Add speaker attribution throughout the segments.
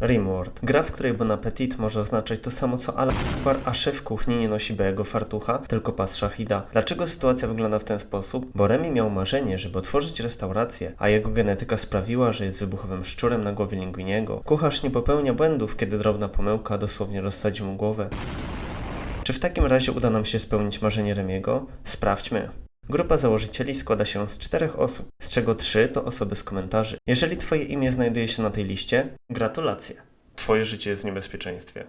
Speaker 1: Rimworld. Gra, w której Bon Appetit może oznaczać to samo co Allah Akbar, a szef kuchni nie nosi białego fartucha, tylko pas szachida. Dlaczego sytuacja wygląda w ten sposób? Bo Remi miał marzenie, żeby otworzyć restaurację, a jego genetyka sprawiła, że jest wybuchowym szczurem na głowie Linguiniego. Kucharz nie popełnia błędów, kiedy drobna pomyłka dosłownie rozsadzi mu głowę. Czy w takim razie uda nam się spełnić marzenie Remiego? Sprawdźmy. Grupa założycieli składa się z czterech osób, z czego trzy to osoby z komentarzy. Jeżeli Twoje imię znajduje się na tej liście, gratulacje. Twoje życie jest w niebezpieczeństwie.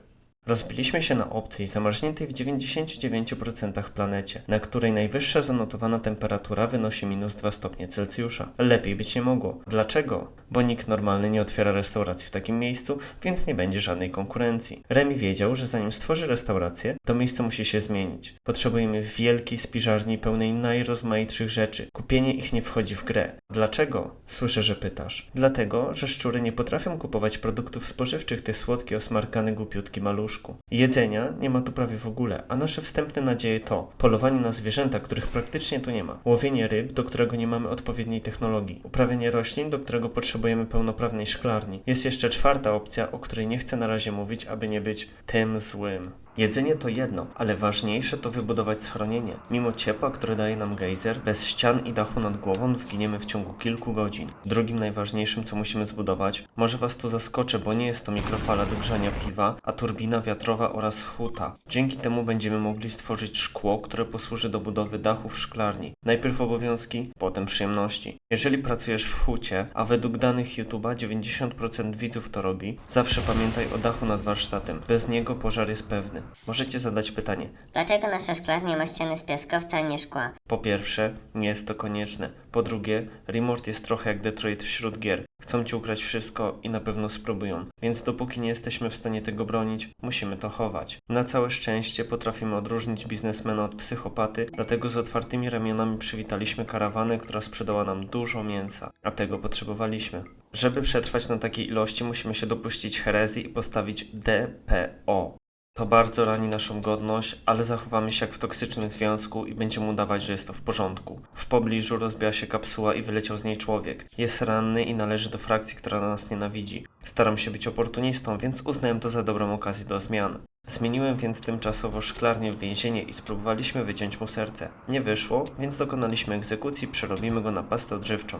Speaker 1: Rozbiliśmy się na obcej zamarzniętej w 99% planecie, na której najwyższa zanotowana temperatura wynosi minus 2 stopnie Celsjusza. Lepiej być nie mogło. Dlaczego? Bo nikt normalny nie otwiera restauracji w takim miejscu, więc nie będzie żadnej konkurencji. Remi wiedział, że zanim stworzy restaurację, to miejsce musi się zmienić. Potrzebujemy wielkiej spiżarni pełnej najrozmaitszych rzeczy. Kupienie ich nie wchodzi w grę. Dlaczego? Słyszę, że pytasz. Dlatego, że szczury nie potrafią kupować produktów spożywczych, ty słodki, osmarkany, głupiutki maluszku. Jedzenia nie ma tu prawie w ogóle, a nasze wstępne nadzieje to polowanie na zwierzęta, których praktycznie tu nie ma, łowienie ryb, do którego nie mamy odpowiedniej technologii, uprawianie roślin, do którego potrzebujemy pełnoprawnej szklarni. Jest jeszcze czwarta opcja, o której nie chcę na razie mówić, aby nie być tym złym. Jedzenie to jedno, ale ważniejsze to wybudować schronienie. Mimo ciepła, które daje nam gejzer, bez ścian i dachu nad głową zginiemy w ciągu kilku godzin. Drugim najważniejszym, co musimy zbudować, może Was tu zaskoczę, bo nie jest to mikrofala do grzania piwa, a turbina wiatrowa oraz huta. Dzięki temu będziemy mogli stworzyć szkło, które posłuży do budowy dachów szklarni. Najpierw obowiązki, potem przyjemności. Jeżeli pracujesz w hucie, a według danych YouTube'a 90% widzów to robi, zawsze pamiętaj o dachu nad warsztatem. Bez niego pożar jest pewny. Możecie zadać pytanie,
Speaker 2: Dlaczego nasza szklarnia ma ściany z piaskowca, a nie szkła?
Speaker 1: po pierwsze, nie jest to konieczne. Po drugie, Rimort jest trochę jak Detroit wśród gier. Chcą ci ukraść wszystko i na pewno spróbują. Więc dopóki nie jesteśmy w stanie tego bronić, musimy to chować. Na całe szczęście potrafimy odróżnić biznesmena od psychopaty, dlatego z otwartymi ramionami przywitaliśmy karawanę, która sprzedała nam dużo mięsa, a tego potrzebowaliśmy. Żeby przetrwać na takiej ilości, musimy się dopuścić herezji i postawić DPO. To bardzo rani naszą godność, ale zachowamy się jak w toksycznym związku i będziemy udawać, że jest to w porządku. W pobliżu rozbiła się kapsuła i wyleciał z niej człowiek. Jest ranny i należy do frakcji, która nas nienawidzi. Staram się być oportunistą, więc uznałem to za dobrą okazję do zmian. Zmieniłem więc tymczasowo szklarnię w więzienie i spróbowaliśmy wyciąć mu serce. Nie wyszło, więc dokonaliśmy egzekucji, przerobimy go na pastę odżywczą.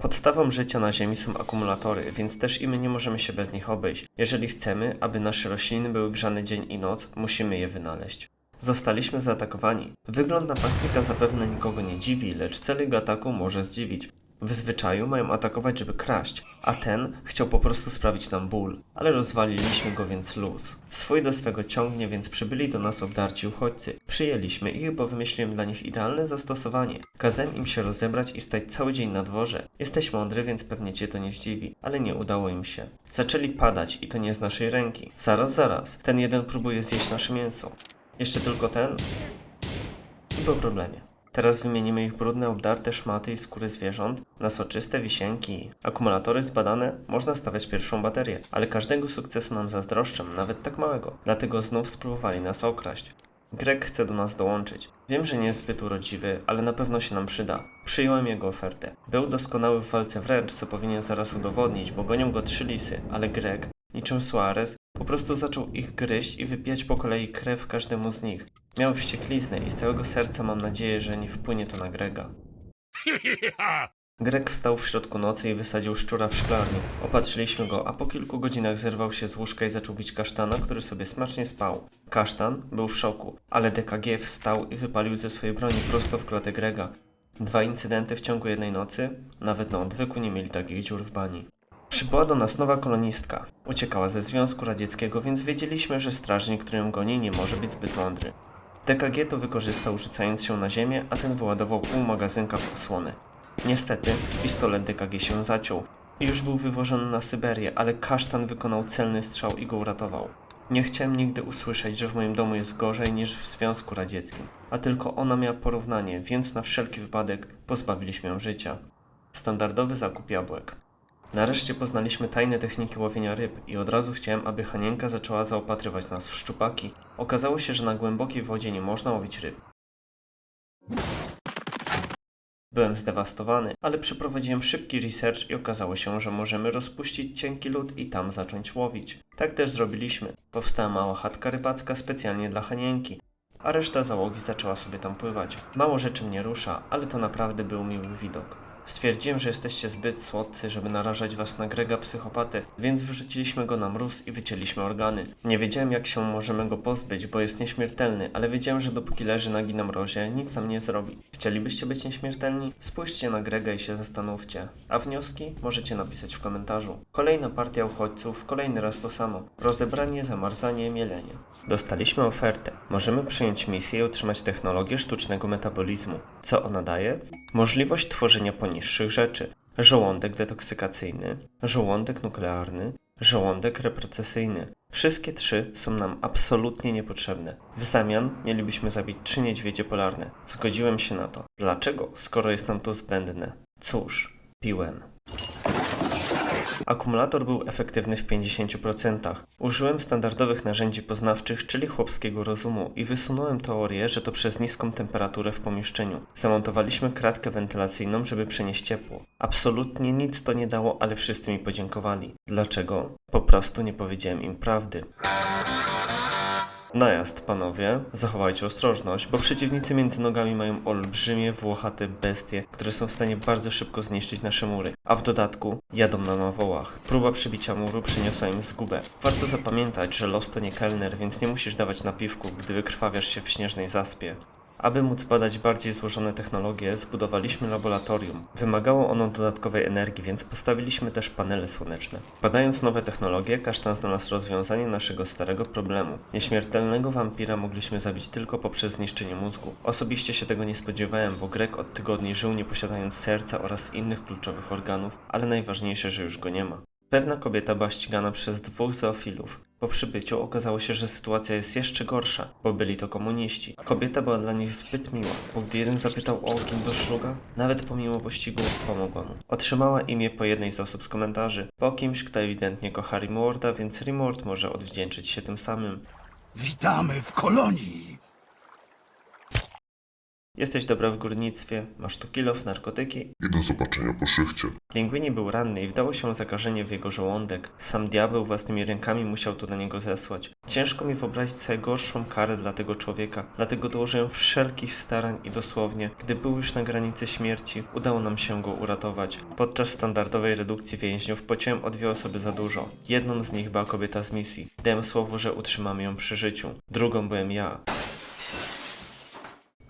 Speaker 1: Podstawą życia na Ziemi są akumulatory, więc też i my nie możemy się bez nich obejść. Jeżeli chcemy, aby nasze rośliny były grzane dzień i noc, musimy je wynaleźć. Zostaliśmy zaatakowani. Wygląd napastnika zapewne nikogo nie dziwi, lecz cel jego ataku może zdziwić. W zwyczaju mają atakować, żeby kraść, a ten chciał po prostu sprawić nam ból, ale rozwaliliśmy go więc luz. Swój do swego ciągnie, więc przybyli do nas obdarci uchodźcy. Przyjęliśmy ich, bo wymyśliłem dla nich idealne zastosowanie. Kazałem im się rozebrać i stać cały dzień na dworze. Jesteś mądry, więc pewnie cię to nie zdziwi, ale nie udało im się. Zaczęli padać i to nie z naszej ręki. Zaraz, zaraz, ten jeden próbuje zjeść nasze mięso. Jeszcze tylko ten? I po problemie. Teraz wymienimy ich brudne, obdarte szmaty i skóry zwierząt na soczyste wisienki. Akumulatory zbadane, można stawiać pierwszą baterię, ale każdego sukcesu nam zazdroszczę, nawet tak małego. Dlatego znów spróbowali nas okraść. Greg chce do nas dołączyć. Wiem, że nie jest zbyt urodziwy, ale na pewno się nam przyda. Przyjąłem jego ofertę. Był doskonały w walce wręcz, co powinien zaraz udowodnić, bo gonią go trzy lisy, ale Greg, niczym Suarez, po prostu zaczął ich gryźć i wypijać po kolei krew każdemu z nich. Miał wściekliznę i z całego serca mam nadzieję, że nie wpłynie to na Grega. Greg wstał w środku nocy i wysadził szczura w szklarni. Opatrzyliśmy go, a po kilku godzinach zerwał się z łóżka i zaczął bić kasztana, który sobie smacznie spał. Kasztan był w szoku, ale DKG wstał i wypalił ze swojej broni prosto w klatę Grega. Dwa incydenty w ciągu jednej nocy? Nawet na odwyku nie mieli takich dziur w bani. Przybyła do nas nowa kolonistka. Uciekała ze Związku Radzieckiego, więc wiedzieliśmy, że strażnik, który ją goni, nie może być zbyt mądry. DKG to wykorzystał rzucając się na ziemię, a ten wyładował pół magazynka w osłony. Niestety, pistolet DKG się zaciął już był wywożony na Syberię, ale kasztan wykonał celny strzał i go uratował. Nie chciałem nigdy usłyszeć, że w moim domu jest gorzej niż w Związku Radzieckim, a tylko ona miała porównanie, więc na wszelki wypadek pozbawiliśmy ją życia. Standardowy zakup jabłek. Nareszcie poznaliśmy tajne techniki łowienia ryb i od razu chciałem, aby Hanienka zaczęła zaopatrywać nas w szczupaki. Okazało się, że na głębokiej wodzie nie można łowić ryb. Byłem zdewastowany, ale przeprowadziłem szybki research i okazało się, że możemy rozpuścić cienki lód i tam zacząć łowić. Tak też zrobiliśmy. Powstała mała chatka rybacka specjalnie dla Hanienki, a reszta załogi zaczęła sobie tam pływać. Mało rzeczy mnie rusza, ale to naprawdę był miły widok. Stwierdziłem, że jesteście zbyt słodcy, żeby narażać was na Grega psychopatę, więc wyrzuciliśmy go na mróz i wycięliśmy organy. Nie wiedziałem jak się możemy go pozbyć, bo jest nieśmiertelny, ale wiedziałem, że dopóki leży nagi na mrozie, nic nam nie zrobi. Chcielibyście być nieśmiertelni? Spójrzcie na Grega i się zastanówcie. A wnioski możecie napisać w komentarzu. Kolejna partia uchodźców, kolejny raz to samo. Rozebranie, zamarzanie, mielenie. Dostaliśmy ofertę. Możemy przyjąć misję i otrzymać technologię sztucznego metabolizmu. Co ona daje? Możliwość tworzenia poniższych rzeczy. Żołądek detoksykacyjny, żołądek nuklearny, żołądek reprocesyjny. Wszystkie trzy są nam absolutnie niepotrzebne. W zamian mielibyśmy zabić trzy niedźwiedzie polarne. Zgodziłem się na to. Dlaczego, skoro jest nam to zbędne? Cóż, piłem. Akumulator był efektywny w 50%. Użyłem standardowych narzędzi poznawczych, czyli chłopskiego rozumu i wysunąłem teorię, że to przez niską temperaturę w pomieszczeniu. Zamontowaliśmy kratkę wentylacyjną, żeby przenieść ciepło. Absolutnie nic to nie dało, ale wszyscy mi podziękowali. Dlaczego? Po prostu nie powiedziałem im prawdy. Najazd, panowie. Zachowajcie ostrożność, bo przeciwnicy między nogami mają olbrzymie, włochate bestie, które są w stanie bardzo szybko zniszczyć nasze mury. A w dodatku jadą na nawołach. Próba przebicia muru przyniosła im zgubę. Warto zapamiętać, że los to nie kelner, więc nie musisz dawać napiwku, gdy wykrwawiasz się w śnieżnej zaspie. Aby móc badać bardziej złożone technologie, zbudowaliśmy laboratorium. Wymagało ono dodatkowej energii, więc postawiliśmy też panele słoneczne. Badając nowe technologie, kasztan znalazł rozwiązanie naszego starego problemu. Nieśmiertelnego wampira mogliśmy zabić tylko poprzez zniszczenie mózgu. Osobiście się tego nie spodziewałem, bo Grek od tygodni żył nie posiadając serca oraz innych kluczowych organów, ale najważniejsze, że już go nie ma. Pewna kobieta była ścigana przez dwóch zoofilów. Po przybyciu okazało się, że sytuacja jest jeszcze gorsza, bo byli to komuniści. Kobieta była dla nich zbyt miła, bo gdy jeden zapytał o ogień do szluga, nawet pomimo pościgu pomogła mu. Otrzymała imię po jednej z osób z komentarzy, po kimś, kto ewidentnie kocha Rimworda, więc Rimword może odwdzięczyć się tym samym.
Speaker 3: Witamy w kolonii.
Speaker 1: Jesteś dobra w górnictwie, masz tu kilof, narkotyki
Speaker 4: I do zobaczenia po szychcie.
Speaker 1: Linguini był ranny i wdało się zakażenie w jego żołądek. Sam diabeł własnymi rękami musiał to na niego zesłać. Ciężko mi wyobrazić sobie gorszą karę dla tego człowieka, dlatego dołożyłem wszelkich starań i dosłownie, gdy był już na granicy śmierci, udało nam się go uratować. Podczas standardowej redukcji więźniów pociąłem o dwie osoby za dużo. Jedną z nich była kobieta z misji. Dałem słowo, że utrzymamy ją przy życiu. Drugą byłem ja.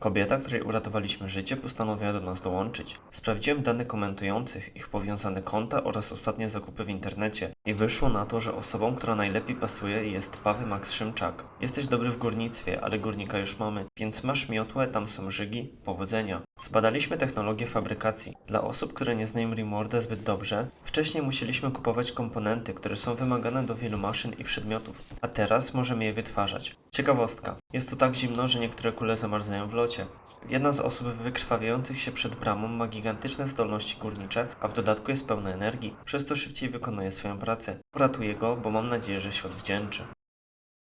Speaker 1: Kobieta, której uratowaliśmy życie, postanowiła do nas dołączyć. Sprawdziłem dane komentujących, ich powiązane konta oraz ostatnie zakupy w internecie i wyszło na to, że osobą, która najlepiej pasuje jest Pawy Max Szymczak. Jesteś dobry w górnictwie, ale górnika już mamy, więc masz miotłę, tam są żygi, powodzenia. Zbadaliśmy technologię fabrykacji. Dla osób, które nie znają Rimworda zbyt dobrze, wcześniej musieliśmy kupować komponenty, które są wymagane do wielu maszyn i przedmiotów, a teraz możemy je wytwarzać. Ciekawostka. Jest tu tak zimno, że niektóre kule zamarzają w locie. Jedna z osób wykrwawiających się przed bramą ma gigantyczne zdolności górnicze, a w dodatku jest pełna energii, przez co szybciej wykonuje swoją pracę. Uratuję go, bo mam nadzieję, że się odwdzięczy.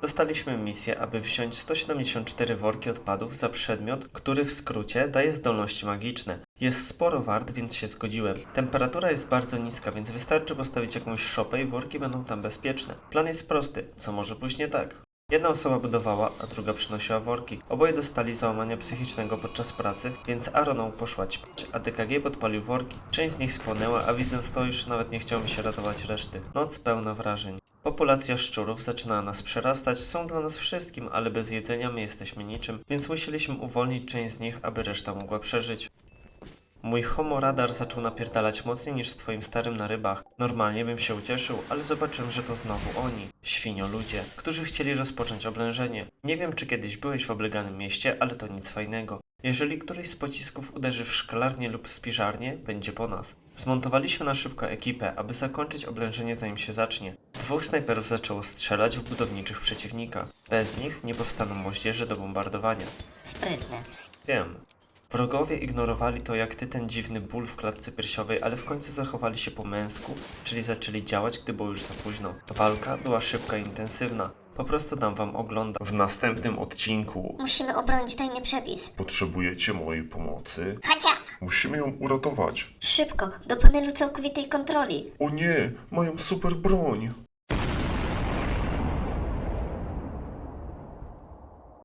Speaker 1: Dostaliśmy misję, aby wziąć 174 worki odpadów za przedmiot, który w skrócie daje zdolności magiczne. Jest sporo wart, więc się zgodziłem. Temperatura jest bardzo niska, więc wystarczy postawić jakąś szopę i worki będą tam bezpieczne. Plan jest prosty, co może pójść nie tak? Jedna osoba budowała, a druga przynosiła worki. Oboje dostali załamania psychicznego podczas pracy, więc Aroną poszła ćpać, a DKG podpalił worki. Część z nich spłonęła, a widząc to już nawet nie chciało mi się ratować reszty. Noc pełna wrażeń. Populacja szczurów zaczyna nas przerastać, są dla nas wszystkim, ale bez jedzenia my jesteśmy niczym, więc musieliśmy uwolnić część z nich, aby reszta mogła przeżyć. Mój homo radar zaczął napierdalać mocniej niż z twoim starym na rybach. Normalnie bym się ucieszył, ale zobaczyłem, że to znowu oni, świnio ludzie, którzy chcieli rozpocząć oblężenie. Nie wiem, czy kiedyś byłeś w obleganym mieście, ale to nic fajnego. Jeżeli któryś z pocisków uderzy w szklarnię lub spiżarnię, będzie po nas. Zmontowaliśmy na szybko ekipę, aby zakończyć oblężenie zanim się zacznie. Dwóch snajperów zaczęło strzelać w budowniczych przeciwnika. Bez nich nie powstaną moździerze do bombardowania.
Speaker 2: Sprytne.
Speaker 1: Wiem. Wrogowie ignorowali to jak ty ten dziwny ból w klatce piersiowej, ale w końcu zachowali się po męsku, czyli zaczęli działać, gdy było już za późno. Walka była szybka i intensywna. Po prostu dam wam oglądać.
Speaker 4: W następnym odcinku
Speaker 2: Musimy obronić tajny przepis.
Speaker 4: potrzebujecie mojej pomocy.
Speaker 2: Chodź!
Speaker 4: Musimy ją uratować.
Speaker 2: Szybko, do panelu całkowitej kontroli.
Speaker 4: O nie, mają super broń.